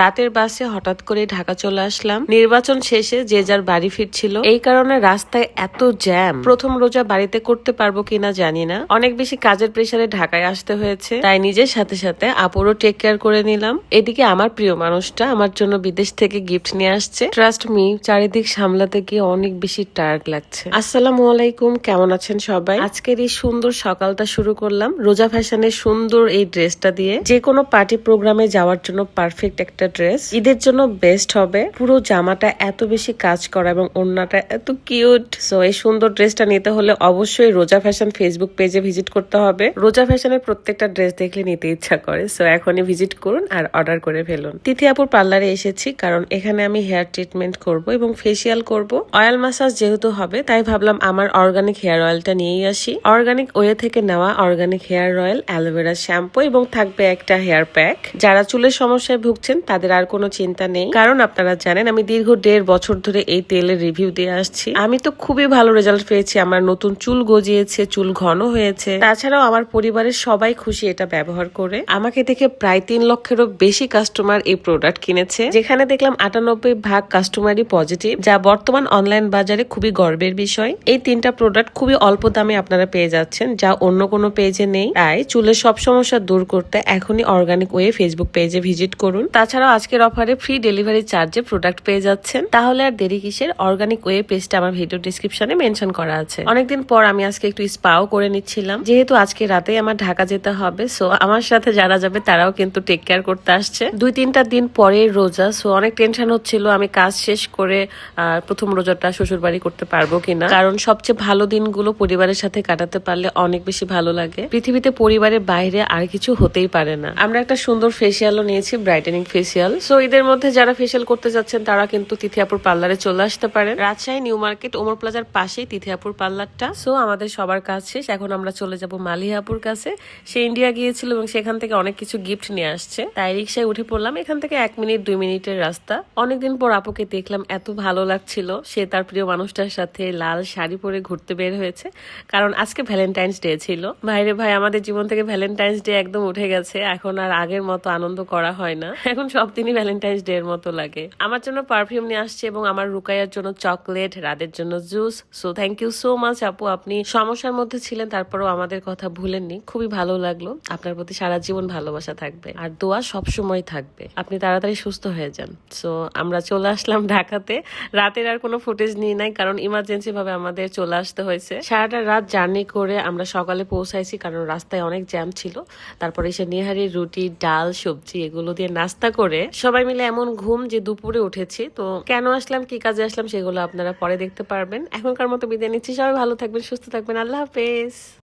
রাতের বাসে হঠাৎ করে ঢাকা চলে আসলাম। নির্বাচন শেষে যে যার বাড়ি ফিরছিল। এই কারণে রাস্তায় এত জ্যাম। প্রথম রোজা বাড়িতে করতে পারব কিনা জানি না। অনেক বেশি কাজের প্রেসারে ঢাকায় আসতে হয়েছে। তাই নিজের সাথে সাথে আপুরও টেক কেয়ার করে নিলাম। এদিকে আমার প্রিয় মানুষটা আমার জন্য বিদেশ থেকে গিফট নিয়ে আসছে। ট্রাস্ট মি চারিদিক সামলাতে গিয়ে অনেক বেশি টায়ার্ড লাগছে। আসসালামু আলাইকুম, কেমন আছেন সবাই? আজকের এই সুন্দর সকালটা শুরু করলাম। রোজা ফ্যাশনের সুন্দর এই ড্রেসটা দিয়ে। যে কোনো পার্টি প্রোগ্রামে যাওয়ার জন্য পারফেক্ট একটা ড্রেস ঈদের জন্য বেস্ট হবে। পুরো জামাটা এত বেশি কাজ করা এবং ওড়নাটা এত কিউট সো এই সুন্দর ড্রেসটা নিতে হলে অবশ্যই রোজা ফ্যাশন ফেসবুক পেজে ভিজিট করতে হবে। রোজা ফ্যাশনের প্রত্যেকটা ড্রেস দেখলে নিতে ইচ্ছা করে। সো এখনই ভিজিট করুন আর অর্ডার করে ফেলুন। তিথিয়াপুর পার্লারে এসেছি কারণ এখানে আমি হেয়ার ট্রিটমেন্ট করব এবং ফেসিয়াল করব। অয়েল মাসাজ যেহেতু হবে, তাই ভাবলাম আমার অর্গানিক হেয়ার অয়েলটা নিয়েই আসি। অর্গানিক ওয়ে থেকে নেওয়া organic hair oil aloe vera shampoo এবং থাকবে একটা হেয়ার প্যাক যারা চুলের সমস্যায় ভুগছেন তাদের আর কোনো চিন্তা নেই। কারণ আপনারা জানেন, আমি দীর্ঘ দেড় বছর ধরে এই তেলের রিভিউ দিয়ে আসছি। আমি তো খুবই ভালো রেজাল্ট পেয়েছি। আমার নতুন চুল গজিয়েছে, চুল ঘন হয়েছে। তাছাড়াও আমার পরিবারের সবাই খুশি এটা ব্যবহার করে। আমাকে দেখে প্রায় তিন লক্ষেরও বেশি কাস্টমার এই প্রোডাক্ট কিনেছে। যেখানে দেখলাম আটানব্বই ভাগ কাস্টমারই পজিটিভ যা বর্তমান অনলাইন বাজারে খুবই গর্বের বিষয়। এই তিনটা প্রোডাক্ট খুবই অল্প দামে আপনারা পেয়ে যাচ্ছেন, যা অন্য কোনো পেজে নেই। তাই চুলের সব সমস্যা দূর করতে এখনই অর্গানিক ওয়ে ফেসবুক পেজে ভিজিট করুন। তাছাড়াও আজকের অফারে ফ্রি ডেলিভারি চার্জে প্রোডাক্ট পেয়ে যাচ্ছেন। তাহলে আর দেরি কিসের? অর্গানিক ওয়ে পেজটা আমার ভিডিও ডিসক্রিপশনে মেনশন করা আছে। অনেকদিন পর আমি আজকে একটু স্পাও করে নিচ্ছিলাম। যেহেতু আজকে রাতে আমার ঢাকা যেতে হবে সো আমার সাথে যারা যাবে তারাও কিন্তু টেক কেয়ার করতে আসছে। দুই তিনটা দিন পরে রোজা সো অনেক টেনশন হচ্ছিল। আমি কাজ শেষ করে প্রথম রোজাটা শ্বশুর বাড়ি করতে পারব কিনা। কারণ সবচেয়ে ভালো দিনগুলো পরিবারের সাথে কাটাতে পারলে অনেক বেশি ভালো লাগে। পৃথিবীতে পরিবারের বাইরে আর কিছু হতেই পারে না। আমরা একটা সুন্দর ফেসিয়ালও নিয়েছি ব্রাইটেনিং ফেসিয়াল সো ঈদের মধ্যে যারা ফেসিয়াল করতে যাচ্ছেন, তারা কিন্তু তিথিয়াপুর পার্লারে চলে আসতে পারেন। রাজশাহী, নিউ মার্কেট, ওমর প্লাজার পাশেই তিথিয়াপুর পার্লারটা। সো আমাদের সবার কাজ শেষ। এখন আমরা চলে যাব মালিহাপুর কাছে। সে ইন্ডিয়া গিয়েছিল এবং সেখান থেকে অনেক কিছু গিফট নিয়ে আসছে। তাই রিক্সায় উঠে পড়লাম। এখান থেকে এক মিনিট, দুই মিনিটের রাস্তা। অনেকদিন পর আপুকে দেখলাম, এত ভালো লাগছিল। সে তার প্রিয় মানুষটার সাথে লাল শাড়ি পরে ঘুরতে বের হয়েছে। কারণ আজকে ভ্যালেন্টাইন্স ডে ছিল। ভাইরে ভাই, আমাদের জীবন থেকে ভ্যালেন্টাইন্স ডে একদম উঠে গেছে। এখন আর আগের মতো আনন্দ করা হয় না। এখন সব দিনই ভ্যালেন্টাইন্স ডে এর মতো লাগে। আমার জন্য পারফিউম নিয়ে আসছে এবং আমার রুকাইয়ার জন্য চকলেট রাদের জন্য juice so thank you so much আপু। আপনি সমস্যার মধ্যে ছিলেন, তারপরেও আমাদের কথা ভুলেননি। খুবই ভালো লাগল। আপনার প্রতি সারা জীবন ভালোবাসা থাকবে। আর দোয়া সব সময় থাকবে। আপনি তাড়াতাড়ি সুস্থ হয়ে যান। সো আমরা চলে আসলাম ঢাকাতে। রাতের আর কোনো ফুটেজ নিয়ে নাই, কারণ ইমার্জেন্সি ভাবে আমাদের চলে আসতে হয়েছে। সারাটা রাত জার্নি করে আমরা সকালে পৌঁছাইছি, কারণ রাস্তায় অনেক জ্যাম ছিল। তারপরে এসে নিহারি রুটি, ডাল, সবজি, এগুলো দিয়ে নাস্তা করে সবাই মিলে এমন ঘুম যে দুপুরে উঠেছি। তো কেন আসলাম, কি কাজে আসলাম সেগুলো আপনারা পরে দেখতে পারবেন। এখনকার মতো বিদায় নিচ্ছি। সবাই ভালো থাকবেন, সুস্থ থাকবেন। আল্লাহ হাফেজ।